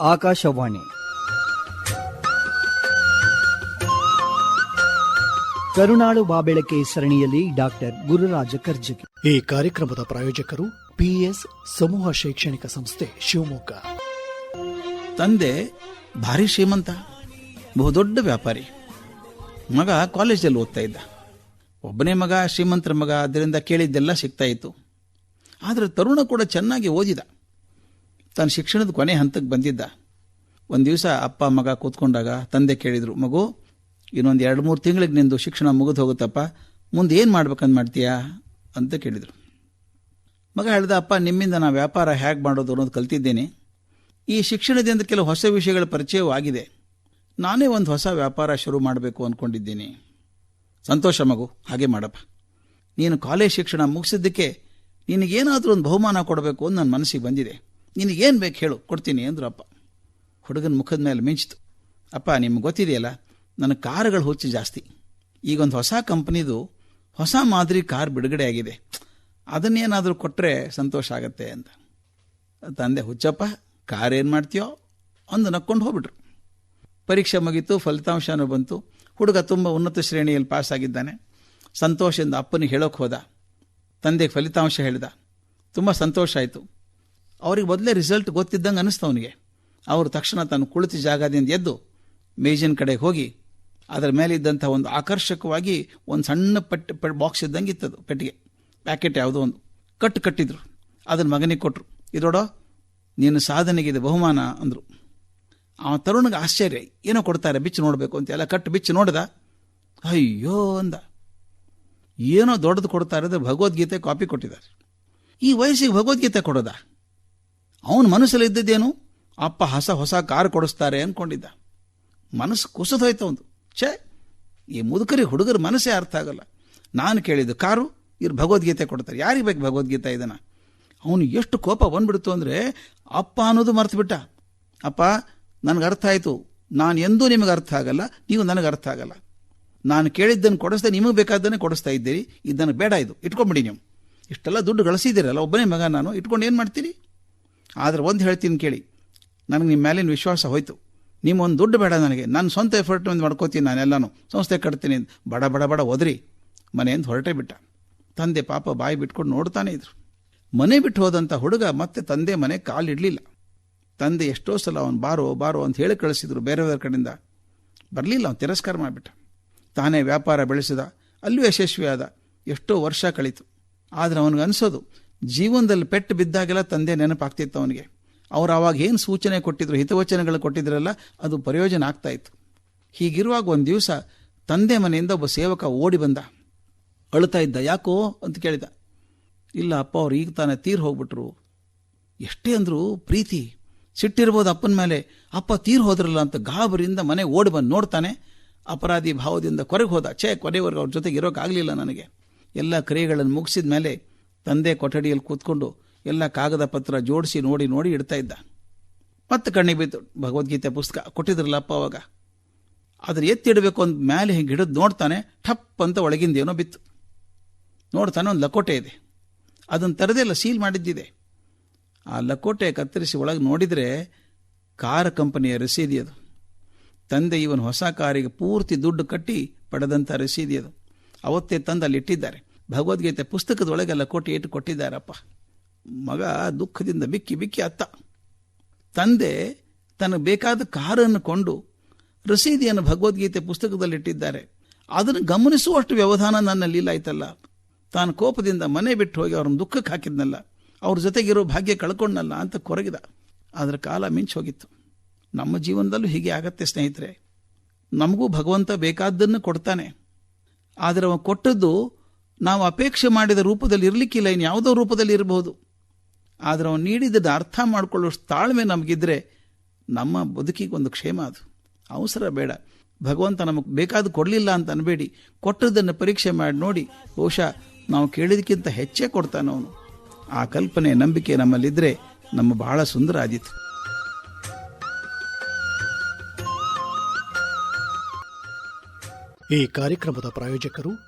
ಆಕಾಶವಾಣಿ. ಕರುಣಾಳು ಬಾಬೆಳಕೆ ಸರಣಿಯಲ್ಲಿ ಡಾಕ್ಟರ್ ಗುರುರಾಜ ಕರ್ಜಗಿ ಈ ಕಾರ್ಯಕ್ರಮದ ಪ್ರಾಯೋಜಕರು ಪಿಎಸ್ ಸಮೂಹ ಶೈಕ್ಷಣಿಕ ಸಂಸ್ಥೆ ಶಿವಮೊಗ್ಗ. ತಂದೆ ಭಾರಿ ಶ್ರೀಮಂತ ಬಹುದೊಡ್ಡ ವ್ಯಾಪಾರಿ. ಮಗ ಕಾಲೇಜಲ್ಲಿ ಓದ್ತಾ ಇದ್ದ. ಒಬ್ಬನೇ ಮಗ ಶ್ರೀಮಂತರ ಮಗ ಅದರಿಂದ ಕೇಳಿದ್ದೆಲ್ಲ ಸಿಗ್ತಾ ಇತ್ತು. ಆದರೆ ತರುಣ ಕೂಡ ಚೆನ್ನಾಗಿ ಓದಿದ. ತನ್ನ ಶಿಕ್ಷಣದ ಕೊನೆ ಹಂತಕ್ಕೆ ಬಂದಿದ್ದ. ಒಂದು ದಿವಸ ಅಪ್ಪ ಮಗ ಕೂತ್ಕೊಂಡಾಗ ತಂದೆ ಕೇಳಿದರು, ಮಗು, ಇನ್ನೊಂದು ಎರಡು ಮೂರು ತಿಂಗಳಿಗೆ ನಿಂದು ಶಿಕ್ಷಣ ಮುಗಿದು ಹೋಗುತ್ತಪ್ಪ, ಮುಂದೆ ಏನು ಮಾಡ್ಬೇಕಂತ ಮಾಡ್ತೀಯಾ? ಅಂತ ಕೇಳಿದರು. ಮಗ ಹೇಳಿದ, ಅಪ್ಪ, ನಿಮ್ಮಿಂದ ನಾ ವ್ಯಾಪಾರ ಹೇಗೆ ಮಾಡೋದು ಅನ್ನೋದು ಕಲ್ತಿದ್ದೇನೆ. ಈ ಶಿಕ್ಷಣದಿಂದ ಕೆಲವು ಹೊಸ ವಿಷಯಗಳ ಪರಿಚಯವೂ ಆಗಿದೆ. ನಾನೇ ಒಂದು ಹೊಸ ವ್ಯಾಪಾರ ಶುರು ಮಾಡಬೇಕು ಅಂದ್ಕೊಂಡಿದ್ದೀನಿ ಸಂತೋಷ ಮಗು, ಹಾಗೆ ಮಾಡಪ್ಪ. ನೀನು ಕಾಲೇಜ್ ಶಿಕ್ಷಣ ಮುಗಿಸಿದ್ದಕ್ಕೆ ನಿನಗೇನಾದರೂ ಒಂದು ಬಹುಮಾನ ಕೊಡಬೇಕು ಅಂತ ನನ್ನ ಮನಸ್ಸಿಗೆ ಬಂದಿದೆ. ನಿನಗೇನು ಬೇಕು ಹೇಳು, ಕೊಡ್ತೀನಿ ಅಂದರು ಅಪ್ಪ. ಹುಡುಗನ ಮುಖದ ಮೇಲೆ ಮಿಂಚಿತು. ಅಪ್ಪ, ನಿಮ್ಗೆ ಗೊತ್ತಿದೆಯಲ್ಲ, ನನ್ನ ಕಾರುಗಳು ಹುಚ್ಚು ಜಾಸ್ತಿ. ಈಗೊಂದು ಹೊಸ ಕಂಪ್ನಿದು ಹೊಸ ಮಾದರಿ ಕಾರ್ ಬಿಡುಗಡೆ ಆಗಿದೆ. ಅದನ್ನೇನಾದರೂ ಕೊಟ್ಟರೆ ಸಂತೋಷ ಆಗತ್ತೆ ಅಂತ. ತಂದೆ, ಹುಚ್ಚಪ್ಪ ಕಾರ್ ಏನು ಮಾಡ್ತೀಯೋ ಒಂದು ನಕ್ಕೊಂಡು ಹೋಗ್ಬಿಟ್ರು. ಪರೀಕ್ಷೆ ಮುಗೀತು, ಫಲಿತಾಂಶನೂ ಬಂತು. ಹುಡುಗ ತುಂಬ ಉನ್ನತ ಶ್ರೇಣಿಯಲ್ಲಿ ಪಾಸ್ ಆಗಿದ್ದಾನೆ. ಸಂತೋಷದಿಂದ ಅಪ್ಪನಿಗೆ ಹೇಳೋಕೆ ಹೋದ. ತಂದೆಗೆ ಫಲಿತಾಂಶ ಹೇಳಿದ. ತುಂಬ ಸಂತೋಷ ಆಯಿತು. ಅವ್ರಿಗೆ ಮೊದಲೇ ರಿಸಲ್ಟ್ ಗೊತ್ತಿದ್ದಂಗೆ ಅನಿಸ್ತು ಅವನಿಗೆ. ಅವರು ತಕ್ಷಣ ತಾನು ಕುಳಿತ ಜಾಗದಿಂದ ಎದ್ದು ಮೇಜಿನ ಕಡೆಗೆ ಹೋಗಿ ಅದರ ಮೇಲಿದ್ದಂಥ ಒಂದು ಆಕರ್ಷಕವಾಗಿ ಒಂದು ಸಣ್ಣ ಪಟ್ಟಿ ಬಾಕ್ಸ್ ಇದ್ದಂಗೆ ಇತ್ತದು ಪೆಟ್ಟಿಗೆ. ಪ್ಯಾಕೆಟ್ ಯಾವುದೋ ಒಂದು. ಕಟ್ಟು ಕಟ್ಟಿದ್ರು. ಅದನ್ನು ಮಗನಿಗೆ ಕೊಟ್ಟರು ಇದೋಡೋ ನೀನು ಸಾಧನೆಗೆ ಇದು ಬಹುಮಾನ ಅಂದರು. ಆ ತರುಣಗೆ ಆಶ್ಚರ್ಯ, ಏನೋ ಕೊಡ್ತಾರೆ, ಬಿಚ್ಚು ನೋಡಬೇಕು ಅಂತ ಎಲ್ಲ ಕಟ್ಟು ಬಿಚ್ಚು ನೋಡ್ದ. ಅಯ್ಯೋ ಅಂದ. ಏನೋ ದೊಡ್ಡದು ಕೊಡ್ತಾರೆ ಭಗವದ್ಗೀತೆ ಕಾಪಿ ಕೊಟ್ಟಿದ್ದಾರೆ. ಈ ವಯಸ್ಸಿಗೆ ಭಗವದ್ಗೀತೆ ಕೊಡೋದ? ಅವನ ಮನಸ್ಸಲ್ಲಿ ಇದ್ದದ್ದೇನು? ಅಪ್ಪ ಹೊಸ ಹೊಸ ಕಾರ್ ಕೊಡಿಸ್ತಾರೆ ಅಂದ್ಕೊಂಡಿದ್ದ ಮನಸ್ಸು ಕುಸಿದೋಯ್ತು ಅವನು ಛೇ, ಈ ಮುದುಕರಿ ಹುಡುಗರ ಮನಸ್ಸೇ ಅರ್ಥ ಆಗಲ್ಲ. ನಾನು ಕೇಳಿದ್ದು ಕಾರು, ಇವ್ರು ಭಗವದ್ಗೀತೆ ಕೊಡ್ತಾರೆ. ಯಾರಿಗೆ ಬೇಕು ಭಗವದ್ಗೀತೆ ಇದನ್ನ? ಅವನು ಎಷ್ಟು ಕೋಪ ಬಂದ್ಬಿಡ್ತು ಅಂದರೆ, ಅಪ್ಪ ಅನ್ನೋದು ಮರ್ತು ಬಿಟ್ಟ ಅಪ್ಪ, ನನಗೆ ಅರ್ಥ ಆಯಿತು. ನಾನು ಎಂದೂ ನಿಮಗೆ ಅರ್ಥ ಆಗಲ್ಲ, ನೀವು ನನಗೆ ಅರ್ಥ ಆಗಲ್ಲ. ನಾನು ಕೇಳಿದ್ದನ್ನು ಕೊಡಿಸ್ದೆ ನಿಮಗೆ ಬೇಕಾದ್ದನ್ನೇ ಕೊಡಿಸ್ತಾ ಇದ್ದೀರಿ. ಇದನ್ನು ಬೇಡ ಇದು. ಇಟ್ಕೊಂಡ್ಬಿಡಿ ನೀವು. ಇಷ್ಟೆಲ್ಲ ದುಡ್ಡು ಗಳಿಸಿದ್ದೀರಲ್ಲ, ಒಬ್ಬನೇ ಮಗ ನಾನು. ಇಟ್ಕೊಂಡು ಏನು ಮಾಡ್ತೀರಿ? ಆದರೆ ಒಂದು ಹೇಳ್ತೀನಿ ಕೇಳಿ. ನನಗೆ ನಿಮ್ಮ ಮೇಲಿನ ವಿಶ್ವಾಸ ಹೋಯಿತು. ನಿಮ್ಮ ಒಂದು ದುಡ್ಡು ಬೇಡ ನನಗೆ. ನನ್ನ ಸ್ವಂತ ಎಫರ್ಟ್ ಒಂದು ಮಾಡ್ಕೋತೀನಿ ನಾನೆಲ್ಲನೂ. ಸಂಸ್ಥೆ ಕಟ್ತೀನಿ ಬಡ ಬಡ ಬಡ ಒದರಿ. ಮನೆಯಿಂದ ಹೊರಟೇ ಬಿಟ್ಟ. ತಂದೆ ಪಾಪ ಬಾಯಿ ಬಿಟ್ಕೊಂಡು ನೋಡ್ತಾನೆ ಇದ್ರು. ಮನೆ ಬಿಟ್ಟು ಹೋದಂಥ ಹುಡುಗ ಮತ್ತೆ ತಂದೆ ಮನೆ ಕಾಲಿಡಲಿಲ್ಲ ತಂದೆ ಎಷ್ಟೋ ಸಲ ಅವನು ಬಾರೋ ಬಾರೋ ಅಂತ ಹೇಳಿ ಕಳಿಸಿದ್ರು ಬೇರೆಯವರ ಕಡೆಯಿಂದ. ಬರಲಿಲ್ಲ, ಅವನು ತಿರಸ್ಕಾರ ಮಾಡಿಬಿಟ್ಟ. ತಾನೇ ವ್ಯಾಪಾರ ಬೆಳೆಸಿದ. ಅಲ್ಲೂ ಯಶಸ್ವಿಯಾದ. ಎಷ್ಟೋ ವರ್ಷ ಕಳೀತು. ಆದರೆ ಅವನಿಗೆ ಅನಿಸೋದು ಜೀವನದಲ್ಲಿ ಪೆಟ್ಟು ಬಿದ್ದಾಗೆಲ್ಲ ತಂದೆ ನೆನಪಾಗ್ತಿತ್ತು ಅವನಿಗೆ ಅವ್ರು ಅವಾಗ ಏನು ಸೂಚನೆ ಕೊಟ್ಟಿದ್ರು, ಹಿತವಚನಗಳು ಕೊಟ್ಟಿದ್ರಲ್ಲ, ಅದು ಪ್ರಯೋಜನ ಆಗ್ತಾ ಇತ್ತು. ಹೀಗಿರುವಾಗ ಒಂದು ದಿವಸ ತಂದೆ ಮನೆಯಿಂದ ಒಬ್ಬ ಸೇವಕ ಓಡಿ ಬಂದ. ಅಳ್ತಾ ಇದ್ದ, ಯಾಕೋ? ಅಂತ ಕೇಳಿದ. ಇಲ್ಲ ಅಪ್ಪ, ಅವ್ರು ಈಗ ತಾನೇ ತೀರ್ ಹೋಗ್ಬಿಟ್ರು. ಎಷ್ಟೇ ಅಂದರೂ, ಪ್ರೀತಿ. ಸಿಟ್ಟಿರ್ಬೋದು ಅಪ್ಪನ ಮೇಲೆ, ಅಪ್ಪ, ತೀರ್ ಹೋದ್ರಲ್ಲ ಅಂತ ಗಾಬರಿಯಿಂದ ಮನೆ ಓಡಿ ಬಂದು ನೋಡ್ತಾನೆ. ಅಪರಾಧಿ ಭಾವದಿಂದ ಕೊರಗೆ ಹೋದ. ಛೇ, ಕೊನೆವರೆಗೂ ಅವ್ರ ಜೊತೆಗೆ ಇರೋಕ್ಕಾಗಲಿಲ್ಲ ನನಗೆ. ಎಲ್ಲ ಕ್ರಿಯೆಗಳನ್ನು ಮುಗಿಸಿದ ಮೇಲೆ ತಂದೆ ಕೊಠಡಿಯಲ್ಲಿ ಕೂತ್ಕೊಂಡು ಎಲ್ಲ ಕಾಗದ ಪತ್ರ ಜೋಡಿಸಿ ನೋಡಿ ನೋಡಿ ಇಡ್ತಾ ಇದ್ದ. ಮತ್ತೆ ಕಣ್ಣಿಗೆ ಬಿತ್ತು ಭಗವದ್ಗೀತೆ ಪುಸ್ತಕ ಕೊಟ್ಟಿದ್ರಲ್ಲಪ್ಪ ಅವಾಗ. ಅದ್ರ ಎತ್ತಿಡಬೇಕು ಅಂತ ಮೇಲೆ ಹಿಂಗೆ ಹಿಡಿದು ನೋಡ್ತಾನೆ, ಠಪ್ ಅಂತ ಒಳಗಿಂದ ಏನೋ ಬಿತ್ತು. ನೋಡ್ತಾನೆ ಒಂದು ಲಕೋಟೆ ಇದೆ. ಅದನ್ನು ತರದೆಲ್ಲ ಸೀಲ್ ಮಾಡಿದ್ದಿದೆ. ಆ ಲಕೋಟೆ ಕತ್ತರಿಸಿ ಒಳಗೆ ನೋಡಿದರೆ ಕಾರ್ ಕಂಪನಿಯ ರಸೀದಿ ಅದು. ತಂದೆ ಇವನು ಹೊಸ ಕಾರಿಗೆ ಪೂರ್ತಿ ದುಡ್ಡು ಕಟ್ಟಿ ಪಡೆದಂಥ ರಸೀದಿ ಅದು. ಅವತ್ತೇ ತಂದು ಅಲ್ಲಿ ಇಟ್ಟಿದ್ದಾರೆ ಭಗವದ್ಗೀತೆ ಪುಸ್ತಕದೊಳಗೆಲ್ಲ ಕೋಟಿ ಇಟ್ಟು ಕೊಟ್ಟಿದ್ದಾರಪ್ಪ. ಮಗ ದುಃಖದಿಂದ ಬಿಕ್ಕಿ ಬಿಕ್ಕಿ ಅತ್ತ. ತಂದೆ ತನಗೆ ಬೇಕಾದ ಕಾರನ್ನು ಕೊಂಡು ರಸೀದಿಯನ್ನು ಭಗವದ್ಗೀತೆ ಪುಸ್ತಕದಲ್ಲಿ ಇಟ್ಟಿದ್ದಾರೆ ಅದನ್ನು ಗಮನಿಸುವಷ್ಟು ವ್ಯವಧಾನ ನನ್ನಲ್ಲಿ ಇಲ್ಲ ಆಯ್ತಲ್ಲ. ತಾನು ಕೋಪದಿಂದ ಮನೆ ಬಿಟ್ಟು ಹೋಗಿ ಅವ್ರನ್ನ ದುಃಖಕ್ಕೆ ಹಾಕಿದ್ನಲ್ಲ. ಅವ್ರ ಜೊತೆಗಿರೋ ಭಾಗ್ಯ ಕಳ್ಕೊಂಡಲ್ಲ ಅಂತ ಕೊರಗಿದ. ಅದರ ಕಾಲ ಮಿಂಚು ಹೋಗಿತ್ತು. ನಮ್ಮ ಜೀವನದಲ್ಲೂ ಹೀಗೆ ಆಗತ್ತೆ ಸ್ನೇಹಿತರೆ. ನಮಗೂ ಭಗವಂತ ಬೇಕಾದ್ದನ್ನು ಕೊಡ್ತಾನೆ. ಆದರೆ ಅವನು ಕೊಟ್ಟದ್ದು ನಾವು ಅಪೇಕ್ಷೆ ಮಾಡಿದ ರೂಪದಲ್ಲಿ ಇರಲಿಕ್ಕಿಲ್ಲ ಇನ್ನು ಯಾವುದೋ ರೂಪದಲ್ಲಿ ಇರಬಹುದು. ಆದರೆ ಅವನು ನೀಡಿದ್ದನ್ನು ಅರ್ಥ ಮಾಡಿಕೊಳ್ಳುವಷ್ಟು ತಾಳ್ಮೆ ನಮಗಿದ್ರೆ ನಮ್ಮ ಬದುಕಿಗೆ ಒಂದು ಕ್ಷೇಮ ಅದು. ಅವಸರ ಬೇಡ. ಭಗವಂತ ನಮಗೆ ಬೇಕಾದ ಕೊಡಲಿಲ್ಲ ಅಂತ ಅನ್ಬೇಡಿ. ಕೊಟ್ಟದ್ದನ್ನು ಪರೀಕ್ಷೆ ಮಾಡಿ ನೋಡಿ. ಬಹುಶಃ ನಾವು ಕೇಳಿದಕ್ಕಿಂತ ಹೆಚ್ಚೇ ಕೊಡ್ತಾನೆ ಅವನು. ಆ ಕಲ್ಪನೆ ನಂಬಿಕೆ ನಮ್ಮಲ್ಲಿದ್ದರೆ ನಮ್ಮ ಬಹಳ ಸುಂದರ ಆದೀತು. ಈ ಕಾರ್ಯಕ್ರಮದ ಪ್ರಾಯೋಜಕರು